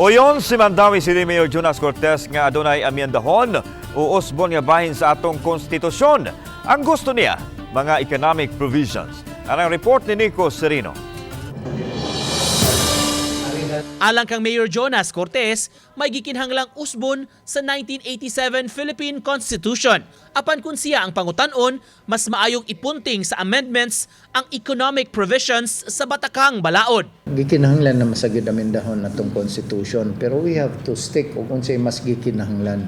Uyon si Mandawi City Mayor Jonas Cortez nga adunay amyendahon o usbon nga bahin sa atong konstitusyon. Ang gusto niya, mga economic provisions. Anang report ni Nico Serino. Alang kang Mayor Jonas Cortez, may gikinhanglang usbon sa 1987 Philippine Constitution. Apan kung siya ang pangutanon, mas maayong ipunting sa amendments ang economic provisions sa Batakang Balaod. gikinahanglan na masagid amin dahon natong constitution pero we have to stick o kung say mas gikinahanglan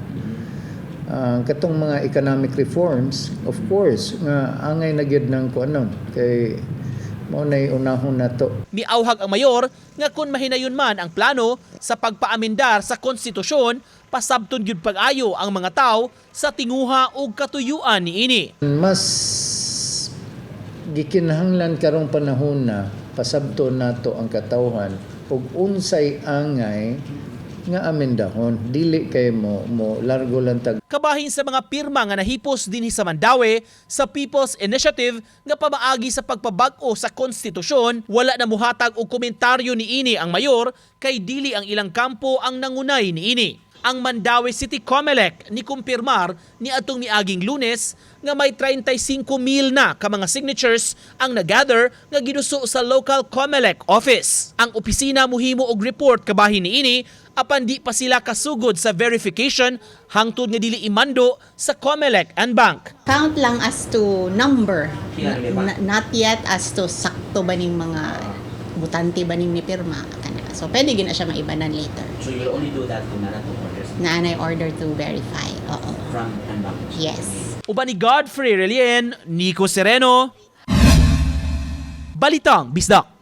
Ah, katong mga economic reforms of course nga angay na gyud nang kuanon kay mo nay unahon na to Miauhag ang mayor nga kung mahinayon man ang plano sa pagpaamindar sa konstitusyon, pasabton gyud pag-ayo ang mga tao sa tinguha ug katuyuan niini. mas gikinahanglan karong panahon na pasabto nato ang katawhan ug unsay angay nga amendahon dili kay mo mo largo lang tag kabahin sa mga pirma nga nahipos dinhi sa Mandawi sa People's Initiative nga pamaagi sa pagpabag-o sa konstitusyon wala na muhatag og komentaryo niini ang mayor kay dili ang ilang kampo ang nangunay niini ang Mandawi City Comelec ni kumpirmar ni atong miaging Lunes nga may 35 mil na ka mga signatures ang nagather nga ginuso sa local Comelec office. Ang opisina muhimo og report kabahin niini apan di pa sila kasugod sa verification hangtod nga dili imando sa Comelec and Bank. count lang as to number. Na- not yet as to sakto ba ning mga butante ba ning ni pirma. So pwede gina siya maibanan later. So you'll only do that kung nara to orders Na anay order to verify. Oo. from and back. Yes. Uban ni Godfrey Relien, Nico Sereno, Balitang Bisdak.